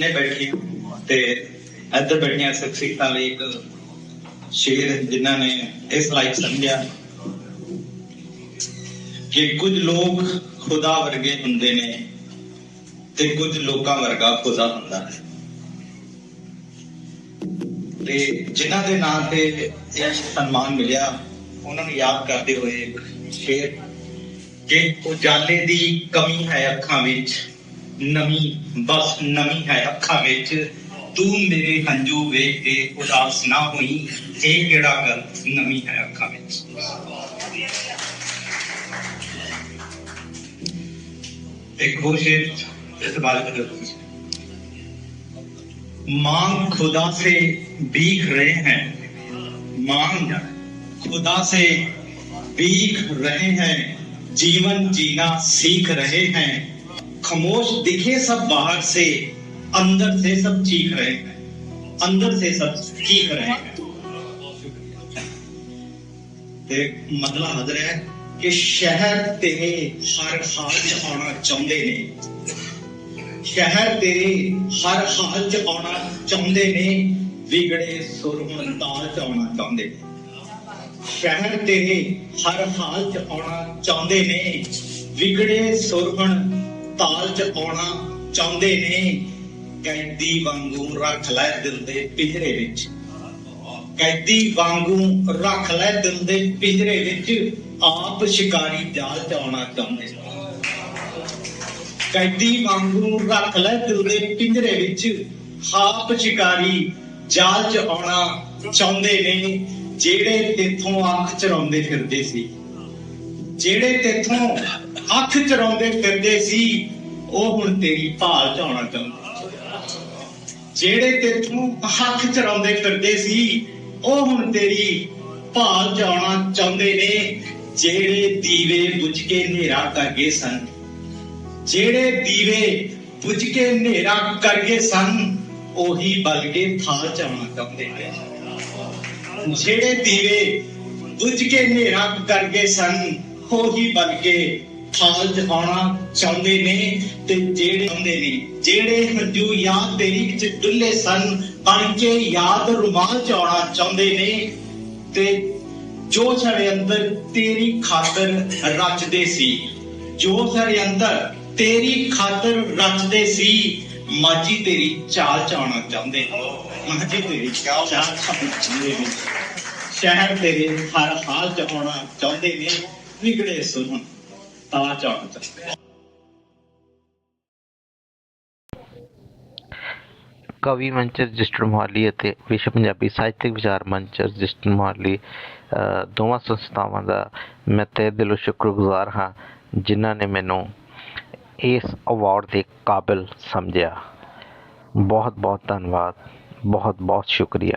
ਨੇ ਬੈਠੀਆਂ ਤੇ ਇੱਧਰ ਬੈਠੀਆਂ ਸ਼ਖਸੀਅਤਾਂ ਲਈ ਇੱਕ ਸ਼ੇਰ ਜਿਨ੍ਹਾਂ ਨੇ ਇਸ ਲਾਇਕ ਸਮਝਿਆ ਕਿ ਕੁਝ ਲੋਕ ਖੁਦਾ ਵਰਗੇ ਹੁੰਦੇ ਨੇ ਤੇ ਕੁਝ ਲੋਕਾਂ ਵਰਗਾ ਖੁਦਾ ਹੁੰਦਾ ਹੈ। ਤੇ ਜਿਨ੍ਹਾਂ ਦੇ ਨਾਂ ਤੇ ਇਹ ਸਨਮਾਨ ਮਿਲਿਆ, ਉਹਨਾਂ ਨੂੰ ਯਾਦ ਕਰਦੇ ਹੋਏ ਇੱਕ ਸ਼ੇਰ ਕਿ ਉਜਾਲੇ ਦੀ ਕਮੀ ਹੈ ਅੱਖਾਂ ਵਿੱਚ। ਨਮੀ ਬਸ ਨਮੀ ਹੈ ਅੱਖਾਂ ਵਿੱਚ ਤੂੰ ਮੇਰੇ ਹੰਝੂ ਵੇਖ ਕੇ ਉਦਾਸ ਨਾ ਹੋਈ ਇਹ ਕਿਹੜਾ ਗੱਲ ਨਮੀ ਹੈ ਅੱਖਾਂ ਵਿੱਚ एक वो शेर इस बारे में मांग खुदा से भीख रहे हैं मांग खुदा से भीख रहे हैं जीवन जीना सीख रहे हैं खामोश दिखे सब बाहर से अंदर से सब चीख रहे हैं अंदर से सब चीख रहे हैं ਤੇ ਮਤਲਬ ਹਜ਼ਰ ਹੈ ਕਿ ਸ਼ਹਿਰ ਤੇਰੇ ਹਰ ਹਾਲ 'ਚ ਆਉਣਾ ਚਾਹੁੰਦੇ ਨੇ ਸ਼ਹਿਰ ਤੇਰੇ ਹਰ ਹਾਲ 'ਚ ਆਉਣਾ ਚਾਹੁੰਦੇ ਨੇ ਵਿਗੜੇ ਸੁਰ ਹੁਣ ਤਾਲ 'ਚ ਆਉਣਾ ਚਾਹੁੰਦੇ ਨੇ ਸ਼ਹਿਰ ਤੇਰੇ ਹਰ ਹਾਲ 'ਚ ਆਉਣਾ ਚਾਹੁੰਦੇ ਨੇ ਵਿਗੜੇ ਸੁਰ ਹੁਣ ਤਾਲ 'ਚ ਆਉਣਾ ਚਾਹੁੰਦੇ ਨੇ, ਕੈਦੀ ਵਾਂਗੂ ਰੱਖ ਲੈ ਦਿਲ ਦੇ ਪਿੰਜਰੇ ਵਿੱਚ। ਕੈਦੀ ਵਾਂਗੂ ਰੱਖ ਲੈ ਦਿਲ ਦੇ ਪਿੰਜਰੇ ਵਿੱਚ, ਆਪ ਸ਼ਿਕਾਰੀ ਜਾਲ ਚ ਆਉਣਾ ਚਾਹੁੰਦੇ ਕੈਦੀ ਵਾਂਗੂ ਰੱਖ ਲੈ ਦਿਲ ਦੇ ਪਿੰਜਰੇ ਵਿੱਚ, ਆਪ ਸ਼ਿਕਾਰੀ ਜਾਲ ਚ ਆਉਣਾ ਚਾਹੁੰਦੇ ਨੇ, ਜਿਹੜੇ ਤੇਥੋਂ ਅੱਖ ਚਰਾਉਂਦੇ ਫਿਰਦੇ ਸੀ। ਜਿਹੜੇ ਤੇਥੋਂ ਅੱਖ ਚਰਾਉਂਦੇ ਫਿਰਦੇ ਸੀ, ਉਹ ਹੁਣ ਤੇਰੀ ਭਾਲ ਚ ਆਉਣਾ ਚਾਹੁੰਦੇ ਜਿਹੜੇ ਤੇਥੋਂ ਹੱਥ ਚਰਾਉਂਦੇ ਫਿਰਦੇ ਸੀ, ਉਹ ਹੁਣ ਤੇਰੀ ਭਾਲ ਚ ਆਉਣਾ ਚਾਹੁੰਦੇ ਨੇ। ਜਿਹੜੇ ਦੀਵੇ ਬੁਝ ਕੇ ਹਨੇਰਾ ਕਰ ਗਏ ਸਨ, ਜਿਹੜੇ ਦੀਵੇ ਬੁਝ ਕੇ ਹਨੇਰਾ ਕਰ ਗਏ ਸਨ, ਉਹੀ ਬਲ ਥਾਲ ਚ ਆਉਣਾ ਚਾਹੁੰਦੇ ਨੇ। ਜਿਹੜੇ ਦੀਵੇ ਬੁਝ ਕੇ ਹਨੇਰਾ ਕਰ ਗਏ ਸਨ, ਉਹੀ ਬਲ ਕੇ ਆਉਣਾ ਚਾਹੁੰਦੇ ਨੇ ਤੇ ਜਿਹੜੇ ਆਉਂਦੇ ਨੇ, ਜਿਹੜੇ ਹੰਝੂ ਯਾਦ ਤੇਰੀ ਚ ਡੁੱਲੇ ਸਨ ਬਣ ਕੇ ਯਾਦ ਰੁਮਾਲ ਚ ਆਉਣਾ ਚਾਹੁੰਦੇ ਨੇ ਤੇ ਜੋ ਸਾਡੇ ਅੰਦਰ ਤੇਰੀ ਖਾਤਰ ਰਚਦੇ ਸੀ, ਜੋ ਸਾਡੇ ਅੰਦਰ ਤੇਰੀ ਖਾਤਰ ਰਚਦੇ ਸੀ, ਮਾਜੀ ਤੇਰੀ ਚਾਲ ਚ ਆਉਣਾ ਚਾਹੁੰਦੇ ਨੇ। ਮਾਜੀ ਤੇਰੀ ਚਾਲ ਚ ਆਉਣਾ ਚਾਹੁੰਦੇ ਨੇ। ਸ਼ਹਿਰ ਤੇਰੇ ਹਰ ਹਾਲ ਚ ਆਉਣਾ ਚਾਹੁੰਦੇ ਨੇ। ਵਿਗੜੇ ਸੁਣ ਤਾਂ ਚ ਕਵੀ ਮੰਚ ਰਜਿਸਟਰ ਮੁਹਾਲੀ ਅਤੇ ਵਿਸ਼ਵ ਪੰਜਾਬੀ ਸਾਹਿਤਿਕ ਵਿਚਾਰ ਮੰਚ ਰਜਿਸਟਰ ਮੁਹਾਲੀ ਦੋਵਾਂ ਸੰਸਥਾਵਾਂ ਦਾ ਮੈਂ ਤਹਿ ਦਿਲੋਂ ਸ਼ੁਕਰਗੁਜ਼ਾਰ ਹਾਂ, ਜਿਨ੍ਹਾਂ ਨੇ ਮੈਨੂੰ ਇਸ ਅਵਾਰਡ ਦੇ ਕਾਬਿਲ ਸਮਝਿਆ। ਬਹੁਤ ਬਹੁਤ ਧੰਨਵਾਦ ਬਹੁਤ ਬਹੁਤ ਸ਼ੁਕਰੀਆ।